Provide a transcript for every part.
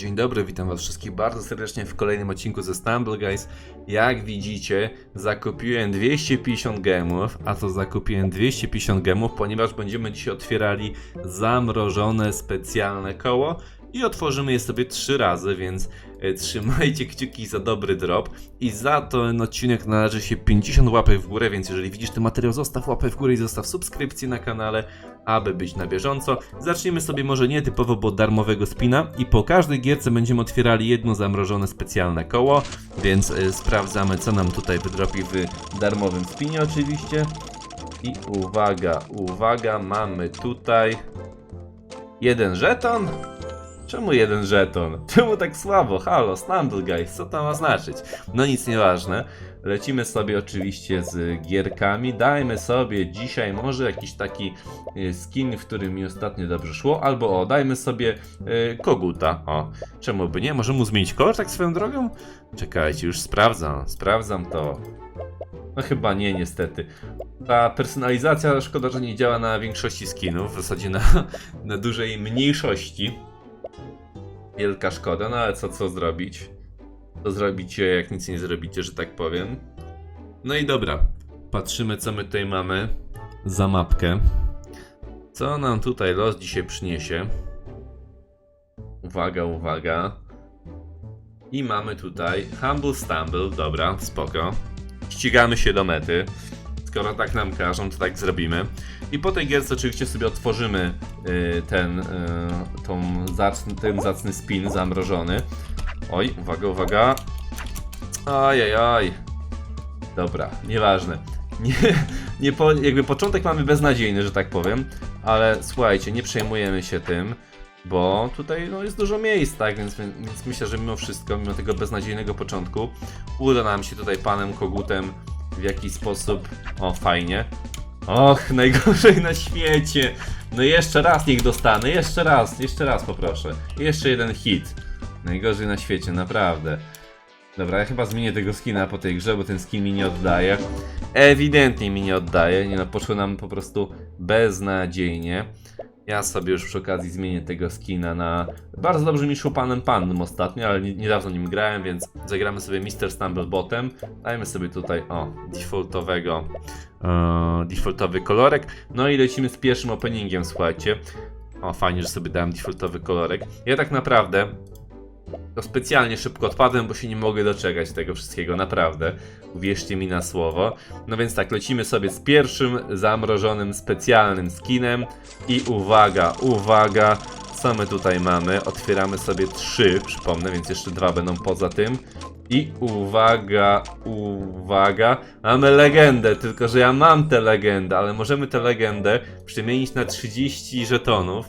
Dzień dobry, witam was wszystkich bardzo serdecznie w kolejnym odcinku ze Stumble Guys. Jak widzicie, zakupiłem 250 gemów, a to zakupiłem 250 gemów, ponieważ będziemy dzisiaj otwierali zamrożone specjalne koło i otworzymy je sobie trzy razy, więc e, trzymajcie kciuki za dobry drop i za ten odcinek należy się 50 łapek w górę, więc jeżeli widzisz ten materiał, zostaw łapę w górę i zostaw subskrypcję na kanale, aby być na bieżąco. Zacznijmy sobie może nietypowo, bo darmowego spina i po każdej gierce będziemy otwierali jedno zamrożone specjalne koło, więc y, sprawdzamy co nam tutaj wydropi w darmowym spinie oczywiście. I uwaga, uwaga, mamy tutaj jeden żeton. Czemu jeden żeton? Czemu tak słabo? Halo, Stumble Guys, co to ma znaczyć? No nic nieważne. Lecimy sobie oczywiście z gierkami. Dajmy sobie dzisiaj może jakiś taki y, skin, w którym mi ostatnio dobrze szło, albo o, dajmy sobie y, koguta. O, czemu by nie? Może mu zmienić kolor tak swoją drogą? Czekajcie, już sprawdzam, sprawdzam to. No chyba nie, niestety. Ta personalizacja, szkoda, że nie działa na większości skinów, w zasadzie na, na dużej mniejszości. Wielka szkoda, no ale co, co zrobić? Co zrobicie, jak nic nie zrobicie, że tak powiem? No i dobra, patrzymy co my tutaj mamy za mapkę. Co nam tutaj los dzisiaj przyniesie? Uwaga, uwaga. I mamy tutaj Humble Stumble, dobra, spoko. Ścigamy się do mety. Skoro tak nam każą, to tak zrobimy. I po tej gierce oczywiście sobie otworzymy y, ten, y, tą zacny, ten zacny spin zamrożony. Oj, uwaga, uwaga. Ajajaj. Dobra, nieważne. Nie, nie po, jakby początek mamy beznadziejny, że tak powiem, ale słuchajcie, nie przejmujemy się tym, bo tutaj no, jest dużo miejsc, tak, więc, więc myślę, że mimo wszystko, mimo tego beznadziejnego początku, uda nam się tutaj panem kogutem w jakiś sposób, o fajnie, och, najgorzej na świecie, no jeszcze raz niech dostanę, jeszcze raz, jeszcze raz poproszę, jeszcze jeden hit, najgorzej na świecie, naprawdę. Dobra, ja chyba zmienię tego skina po tej grze, bo ten skin mi nie oddaje. Ewidentnie mi nie oddaje. Nie no, poszło nam po prostu beznadziejnie. Ja sobie już przy okazji zmienię tego skina na... Bardzo dobrze mi szło panem pannym ostatnio, ale nie- niedawno nim grałem, więc zagramy sobie Mr. Stumblebotem. Dajmy sobie tutaj, o, defaultowego, e, defaultowy kolorek. No i lecimy z pierwszym openingiem, słuchajcie. O, fajnie, że sobie dałem defaultowy kolorek. Ja tak naprawdę to specjalnie szybko odpadłem, bo się nie mogę doczekać tego wszystkiego, naprawdę. Uwierzcie mi na słowo. No więc tak, lecimy sobie z pierwszym zamrożonym specjalnym skinem. I uwaga, uwaga, co my tutaj mamy? Otwieramy sobie trzy, przypomnę, więc jeszcze dwa będą poza tym. I uwaga, uwaga, mamy legendę, tylko że ja mam tę legendę, ale możemy tę legendę przemienić na 30 żetonów.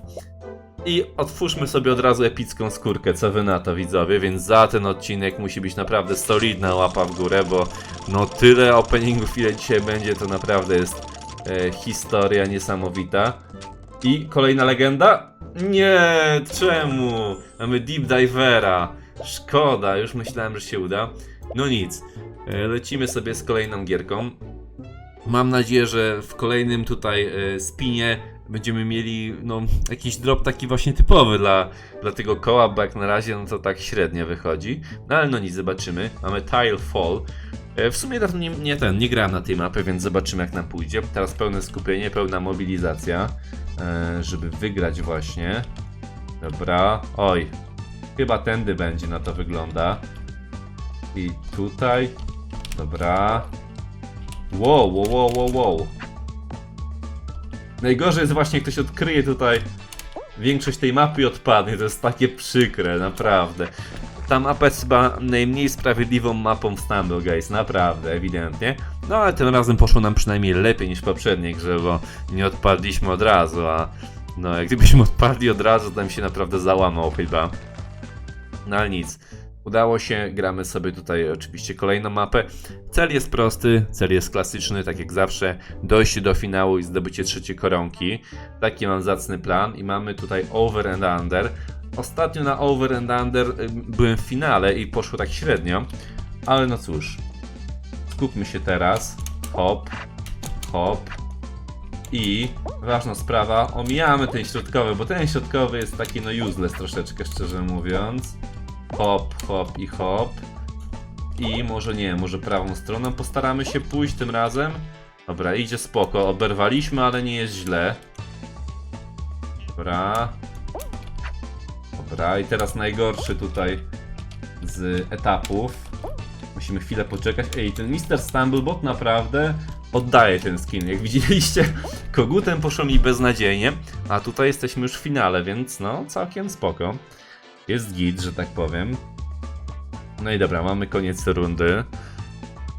I otwórzmy sobie od razu epicką skórkę, co wy na to widzowie, więc za ten odcinek musi być naprawdę solidna łapa w górę, bo no tyle openingów ile dzisiaj będzie, to naprawdę jest e, historia niesamowita. I kolejna legenda? Nie, czemu? Mamy Deep Divera. Szkoda, już myślałem, że się uda. No nic, e, lecimy sobie z kolejną gierką. Mam nadzieję, że w kolejnym tutaj e, spinie będziemy mieli no, jakiś drop taki właśnie typowy dla, dla tego koła, bo jak na razie no to tak średnio wychodzi. No ale no nic, zobaczymy. Mamy Tile Fall. E, W sumie dawno nie, nie ten, nie grałem na tej mapie, więc zobaczymy jak nam pójdzie. Teraz pełne skupienie, pełna mobilizacja, e, żeby wygrać właśnie. Dobra, oj, chyba tędy będzie, na to wygląda. I tutaj, dobra. Wow, wow, wow, wow, wow. Najgorzej jest właśnie, jak ktoś odkryje tutaj większość tej mapy i odpadnie. To jest takie przykre, naprawdę. Ta mapa jest chyba najmniej sprawiedliwą mapą w Stumble Guys, naprawdę, ewidentnie. No ale tym razem poszło nam przynajmniej lepiej niż w poprzedniej grze, bo nie odpadliśmy od razu, a no jak gdybyśmy odpadli od razu, to tam się naprawdę załamał chyba. No ale nic. Udało się, gramy sobie tutaj oczywiście kolejną mapę. Cel jest prosty, cel jest klasyczny, tak jak zawsze. Dojście do finału i zdobycie trzeciej koronki. Taki mam zacny plan i mamy tutaj over and under. Ostatnio na over and under y, byłem w finale i poszło tak średnio, ale no cóż. Skupmy się teraz. Hop, hop, I ważna sprawa, omijamy ten środkowy, bo ten środkowy jest taki no useless troszeczkę, szczerze mówiąc. Hop, hop i hop. I może nie, może prawą stroną postaramy się pójść tym razem. Dobra, idzie spoko. Oberwaliśmy, ale nie jest źle. Dobra. Dobra, i teraz najgorszy tutaj z etapów. Musimy chwilę poczekać. Ej, ten Mr. Stumblebot naprawdę oddaje ten skin. Jak widzieliście, kogutem poszło mi beznadziejnie, a tutaj jesteśmy już w finale, więc no, całkiem spoko. Jest git, że tak powiem. No i dobra, mamy koniec rundy.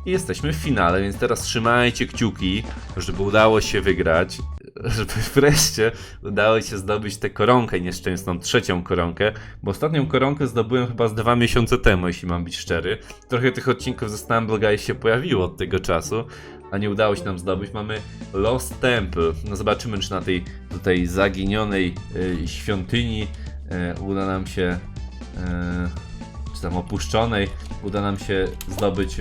I jesteśmy w finale, więc teraz trzymajcie kciuki, żeby udało się wygrać. Żeby wreszcie udało się zdobyć tę koronkę nieszczęsną, trzecią koronkę, bo ostatnią koronkę zdobyłem chyba z dwa miesiące temu, jeśli mam być szczery. Trochę tych odcinków ze Stumble Guys się pojawiło od tego czasu, a nie udało się nam zdobyć. Mamy Lost Temple. No zobaczymy, czy na tej tutaj zaginionej y, świątyni uda nam się y, czy tam opuszczonej, uda nam się zdobyć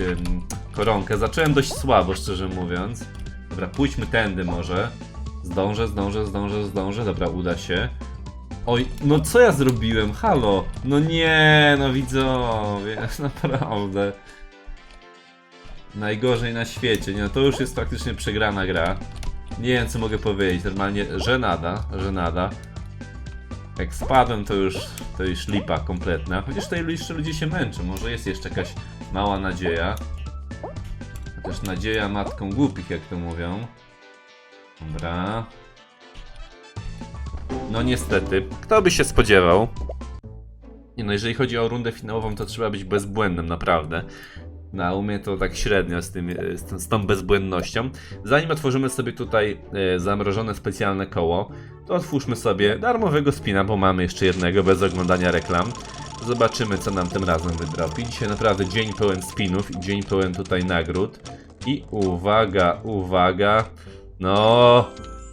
koronkę. Zacząłem dość słabo, szczerze mówiąc. Dobra, pójdźmy tędy może. Zdążę, zdążę, zdążę, zdążę. Dobra, uda się. Oj, no co ja zrobiłem? Halo! No nie, no widzowie, naprawdę. Najgorzej na świecie, nie, no to już jest praktycznie przegrana gra. Nie wiem co mogę powiedzieć, normalnie żenada, żenada. Jak spadłem to już, to już lipa kompletna. Chociaż tutaj jeszcze ludzie się męczą, może jest jeszcze jakaś mała nadzieja. Chociaż nadzieja matką głupich, jak to mówią. Dobra. No niestety, kto by się spodziewał? Nie no, jeżeli chodzi o rundę finałową, to trzeba być bezbłędnym, naprawdę. Na umie to tak średnio z, tym, z tą bezbłędnością. Zanim otworzymy sobie tutaj e, zamrożone specjalne koło, to otwórzmy sobie darmowego spina, bo mamy jeszcze jednego bez oglądania reklam. Zobaczymy, co nam tym razem wydropi. Dzisiaj naprawdę dzień pełen spinów i dzień pełen tutaj nagród. I uwaga, uwaga. No,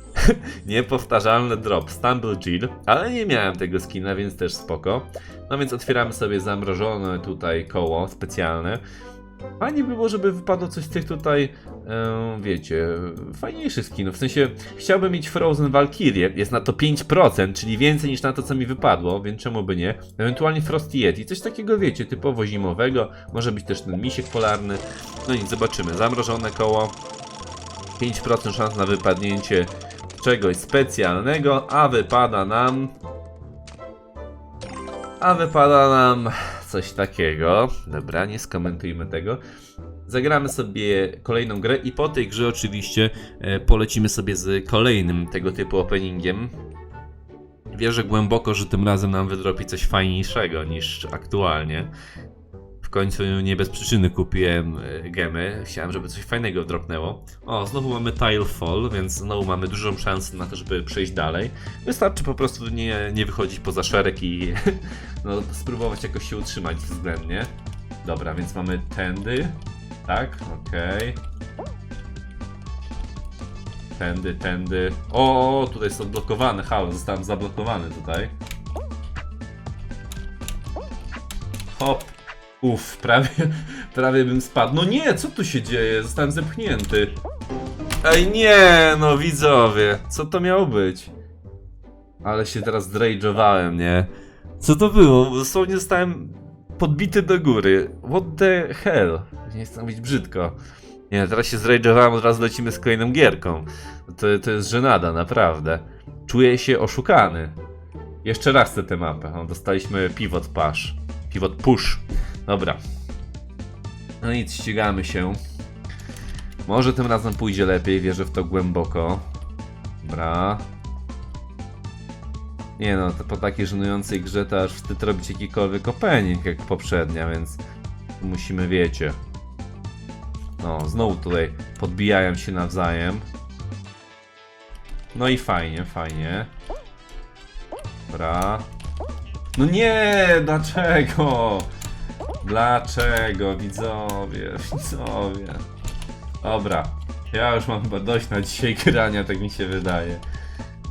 niepowtarzalny drop, Stumble Jill, ale nie miałem tego skina, więc też spoko. No więc otwieramy sobie zamrożone tutaj koło specjalne. Fajnie by było, żeby wypadło coś z tych tutaj, e, wiecie, fajniejszych skinów. W sensie, chciałbym mieć Frozen Valkyrie, jest na to 5%, czyli więcej niż na to, co mi wypadło, więc czemu by nie? Ewentualnie Frosty Yeti, coś takiego, wiecie, typowo zimowego, może być też ten misiek polarny. No nic, zobaczymy. Zamrożone koło, 5% szans na wypadnięcie czegoś specjalnego, a wypada nam... A wypada nam coś takiego. Dobra, nie skomentujmy tego. Zagramy sobie kolejną grę i po tej grze oczywiście e, polecimy sobie z kolejnym tego typu openingiem. Wierzę głęboko, że tym razem nam wydropi coś fajniejszego niż aktualnie. Końcu nie bez przyczyny kupiłem e, gemy. Chciałem, żeby coś fajnego dropnęło. O, znowu mamy Tile Fall, więc znowu mamy dużą szansę na to, żeby przejść dalej. Wystarczy po prostu nie, nie wychodzić poza szereg i no, spróbować jakoś się utrzymać względnie. Dobra, więc mamy tędy. Tak, okej. Tędy, tędy. O, tutaj jest odblokowany. Halo, zostałem zablokowany tutaj. Hop. Uff, prawie, prawie bym spadł. No nie, co tu się dzieje? Zostałem zepchnięty. Ej, nie, no widzowie, co to miało być? Ale się teraz zrage'owałem, nie? Co to było? Dosłownie zostałem podbity do góry. What the hell? Nie chcę mówić brzydko. Nie, teraz się zrage'owałem, od razu lecimy z kolejną gierką. To, to jest żenada, naprawdę. Czuję się oszukany. Jeszcze raz chcę tę mapę. Dostaliśmy pivot. Pivot push. Dobra. No nic, ścigamy się. Może tym razem pójdzie lepiej, wierzę w to głęboko. Dobra. Nie no, to po takiej żenującej grze to aż wstyd robić jakikolwiek opening jak poprzednia, więc musimy, wiecie. No, znowu tutaj podbijają się nawzajem. No i fajnie, fajnie. Dobra. No nie, dlaczego? Dlaczego, widzowie, widzowie? Dobra, ja już mam chyba dość na dzisiaj grania, tak mi się wydaje.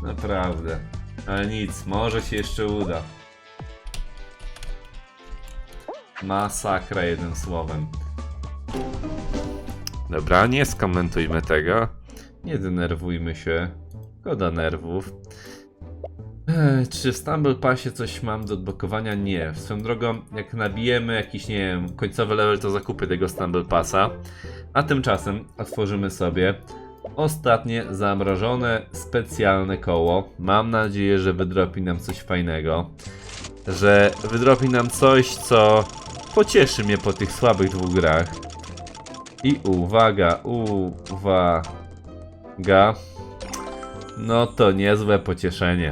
Naprawdę. Ale nic, może się jeszcze uda. Masakra jednym słowem. Dobra, nie skomentujmy tego. Nie denerwujmy się. Szkoda nerwów. Czy w Stumble Passie coś mam do odblokowania? Nie. Swoją drogą, jak nabijemy jakiś, nie wiem, końcowy level, to zakupię tego Stumble Passa. A tymczasem otworzymy sobie ostatnie zamrożone specjalne koło. Mam nadzieję, że wydropi nam coś fajnego. Że wydropi nam coś, co pocieszy mnie po tych słabych dwóch grach. I uwaga, uwaga. No to niezłe pocieszenie.